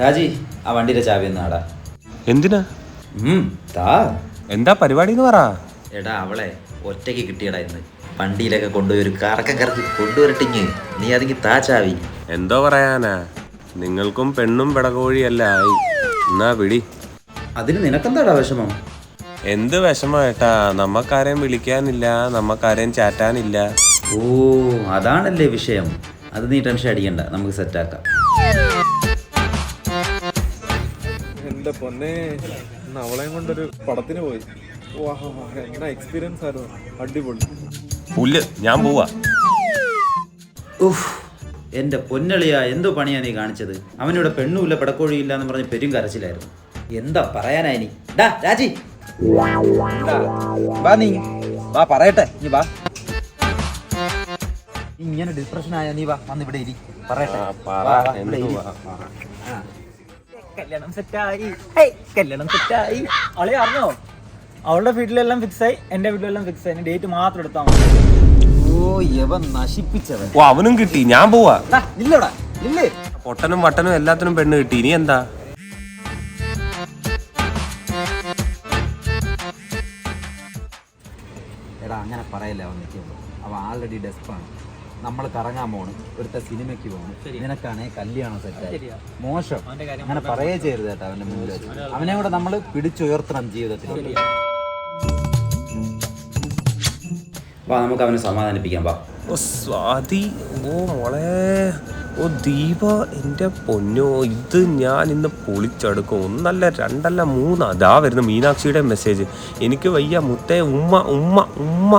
രാജി ആ വണ്ടിയുടെ ചാവി ഒന്ന് ആടാ എന്തിനാ? ഉം, താ. എന്താ പരിപാടി എന്ന് പറ. എടാ അവളെ ഒറ്റയ്ക്ക് കിട്ടിയടാ ഇന്ന്. വണ്ടിയിലൊക്കെ കൊണ്ടുപോയി ഒരു കറക്കം കറക്കി കൊണ്ടുവരട്ടിങ് നീ അതെങ്കിൽ താ ചാവി. എന്തോ പറയാനാ. നിങ്ങൾക്കും പെണ്ണും പിടകോഴിയല്ല ആയി. എന്നാ പിടി അതിന് നിനക്കെന്താടാ വിഷമം? എന്ത് വിഷമായിട്ടാ നമ്മക്കാരെയും വിളിക്കാനില്ല നമ്മക്കാരെയും ചാറ്റാനില്ല. ഓ അതാണല്ലേ വിഷയം. അത് നീ ടെൻഷൻ അടിക്കണ്ട. നമുക്ക് സെറ്റാക്കാം എന്റെ പൊന്നെ. ഇന്ന് അവളെയും കൊണ്ടൊരു പടത്തിന് പോയി. എന്താ എന്നാ എക്സ്പീരിയൻസ് ആയിരുന്നു? അടിപൊളി. പുല്ല് ഞാൻ പോവാ. ഉഫ് എന്റെ പൊന്നളിയാ എന്തോ പണിയാ നീ കാണിച്ചത്? അവനിവിടെ പെണ്ണുമില്ല പടക്കോഴിയില്ല എന്ന് പറഞ്ഞ് പെരും കരച്ചിലായിരുന്നു. എന്താ പറയാനാ ഇനി? ഡാ രാജി. വാ നീ. വാ പറയട്ടെ. നീ വാ. ഇങ്ങനെ ഡിപ്രഷൻ ആയ നീ വാ വന്നിവിടെ ഇരി. പറയട്ടെ. വാ, വാ, ഇവിടെ ഇരി. ആ. കല്യാണം സെറ്റായി ഏയ് കല്യാണം സെറ്റായി അവളെ അറിഞ്ഞോ? അവളുടെ വീട്ടിലെല്ലാം ഫിക്സ് ആയി. എന്റെ വീട്ടിലെല്ലാം ഫിക്സ് ആയി. ഡേറ്റ് മാത്രം എടുത്താൽ മതി. ഓ യവൻ നശിപ്പിച്ചവൻ. ഓ അവനും കിട്ടി. ഞാൻ പോവാ. ദാ, ഇല്ലടാ ഇല്ലേ? പൊട്ടനും വട്ടനും എല്ലാത്തിനും പെണ്ണ് കിട്ടി. ഇനി എന്താ? എടാ അങ്ങനെ പറയല്ലേ അവൻ നിൽക്കുമ്പോൾ അവൻ ആൾറെഡി ഡെസ്പാണ് നമ്മൾ കറങ്ങാൻ പോണ് ഒരുത്ത സിനിമയ്ക്ക് പോകണം നിനക്കാണേ കല്യാണം സെറ്റായി മോശം. അങ്ങനെ പറയേ ചെയ്യരുത് കേട്ടോ അവന്റെ മുന്നിൽ വെച്ച്. അവനെ കൂടെ നമ്മൾ പിടിച്ചുയർത്തണം ജീവിതത്തിൽ. വാ നമുക്ക് അവനെ സമാധാനിപ്പിക്കാം വാ. ഓ സ്വാതി ഓ മോളെ. ഓ ദീപ എന്റെ പൊന്നോ ഇത് ഞാൻ ഇന്ന് പൊളിച്ചെടുക്കും. ഒന്നല്ല രണ്ടല്ല മൂന്നാ അതാ വരുന്ന മീനാക്ഷിയുടെ മെസ്സേജ് എനിക്ക് വയ്യ മുത്തേ ഉമ്മ ഉമ്മ ഉമ്മ.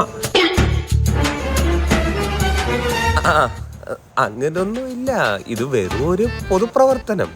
ആ അങ്ങനൊന്നും ഇല്ല ഇത് വെറും ഒരു പൊതുപ്രവർത്തനം.